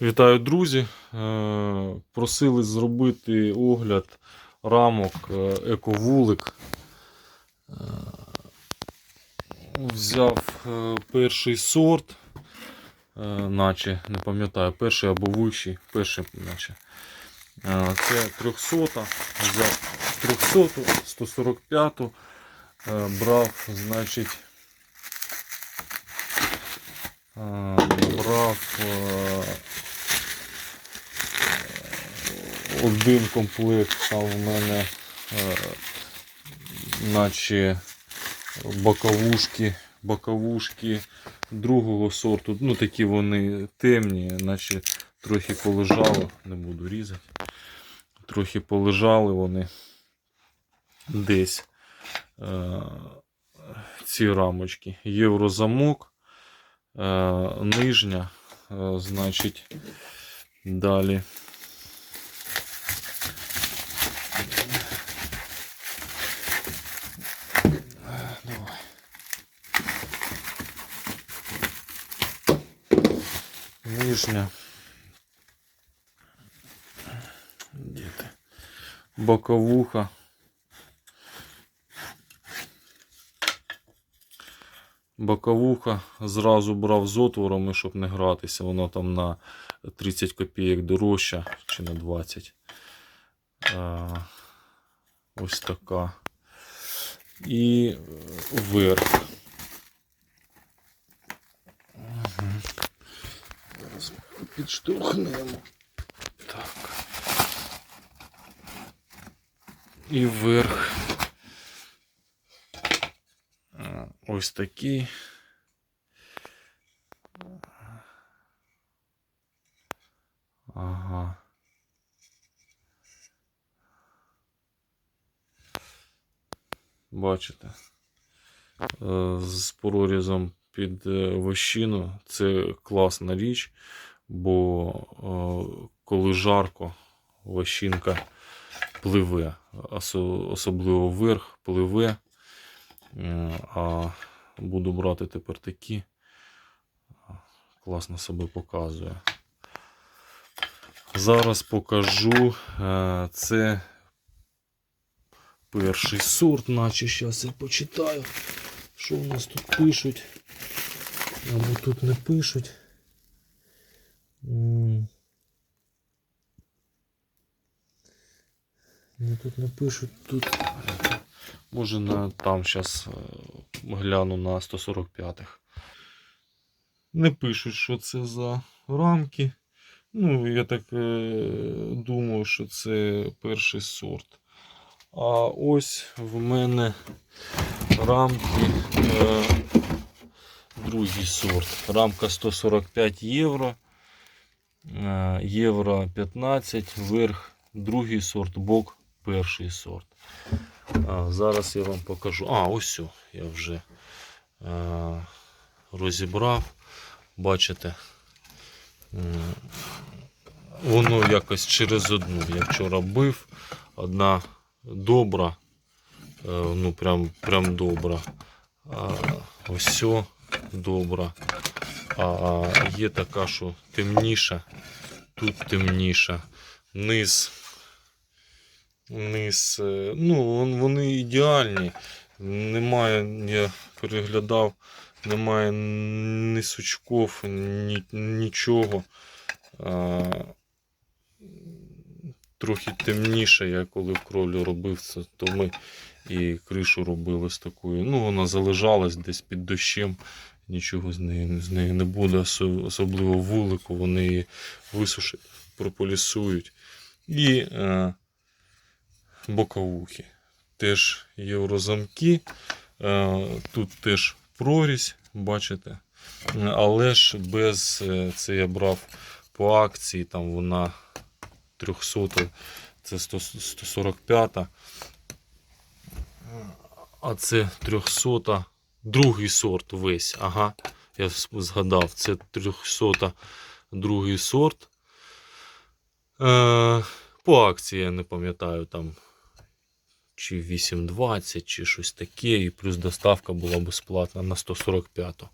Вітаю, друзі! Е, Просили зробити огляд рамок е, ековулик. Е, Взяв перший сорт, наче, не пам'ятаю, перший або вищий, перший, наче. Це 300, взяв 300, 145, е, брав, значить, брав е, один комплект там в мене е, наче боковушки, боковушки другого сорту. Ну такі вони темні, наче трохи полежало, не буду різати. Трохи полежали вони десь е, ці рамочки. Єврозамок, е, нижня, е, значить, далі. Нижня. Де ти? Боковуха. Боковуха зразу брав з отворами, щоб не гратися. Воно там на 30 копійок дорожча чи на 20. А, ось така. І вверх. Мгм. Зараз підштовхнемо. Так. І вверх. Ось такий. Ага. Бачите? Е, З прорізом під е, вощину. Це класна річ, бо е, коли жарко, вощинка пливе, особливо вверх пливе. Е, А буду брати тепер такі. Класно себе показує. Зараз покажу. Це перший сорт, наче зараз я почитаю, що у нас тут пишуть. Або тут не пишуть. М. Ну, тут не пишуть, тут. Може на там зараз гляну на 145-х. Не пишуть, що це за рамки. Ну, я так е, думаю, що це перший сорт. А ось в мене рамки е, другий сорт. Рамка 145 євро. Е, євро 15, верх другий сорт, бок перший сорт. А, зараз я вам покажу. А, ось о, я вже е, розібрав. Бачите, воно якось через одну. Я вчора бив. Одна добра, е, ну прям, прям добра. А, ось о, добра. А є така, що темніша, тут темніша. Низ. Низ. е, Ну, вони ідеальні. Немає, я переглядав, немає ні сучков, ні, нічого. А, трохи темніше, я коли в кровлю робив це, то ми і кришу робили з такою. Ну, вона залежалась десь під дощем. Нічого з неї, з неї не буде, особливо вулику, вони її висушать, прополісують. І е, боковухи. Теж єврозамки. Е, тут теж прорізь, бачите. Але ж без е, це я брав по акції, там вона 300, це 100, 145. А це 300, другий сорт весь. Ага, я згадав, це 300 другий сорт. Е, по акції я не пам'ятаю там. Чи 8,20, чи щось таке, і плюс доставка була безплатна на 145.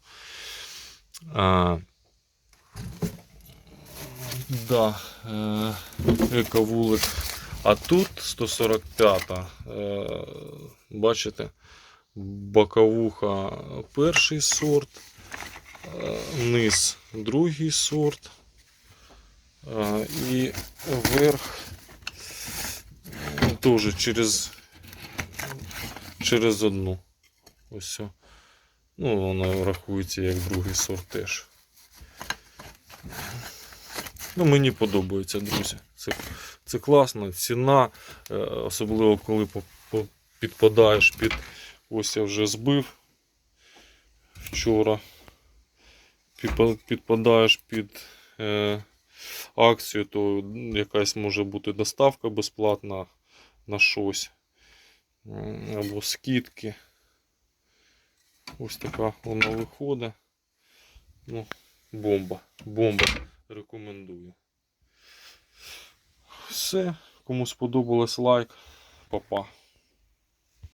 А, Да, е, ековулик. А тут 145. Е, бачите, боковуха перший сорт, е, низ другий сорт. е, І верх е, теж через, через одну. Ось. Ну, воно рахується як другий сорт теж. Ну, мені подобається, друзі. Це, це класно. Ціна, е, особливо коли підпадаєш під. Ось я вже збив вчора. Підпадаєш під е, акцію, то якась може бути доставка безплатна на щось. Або скидки. Ось така вона виходить. Ну, бомба. Бомба. Рекомендую. Все. Кому сподобалось лайк. Па-па.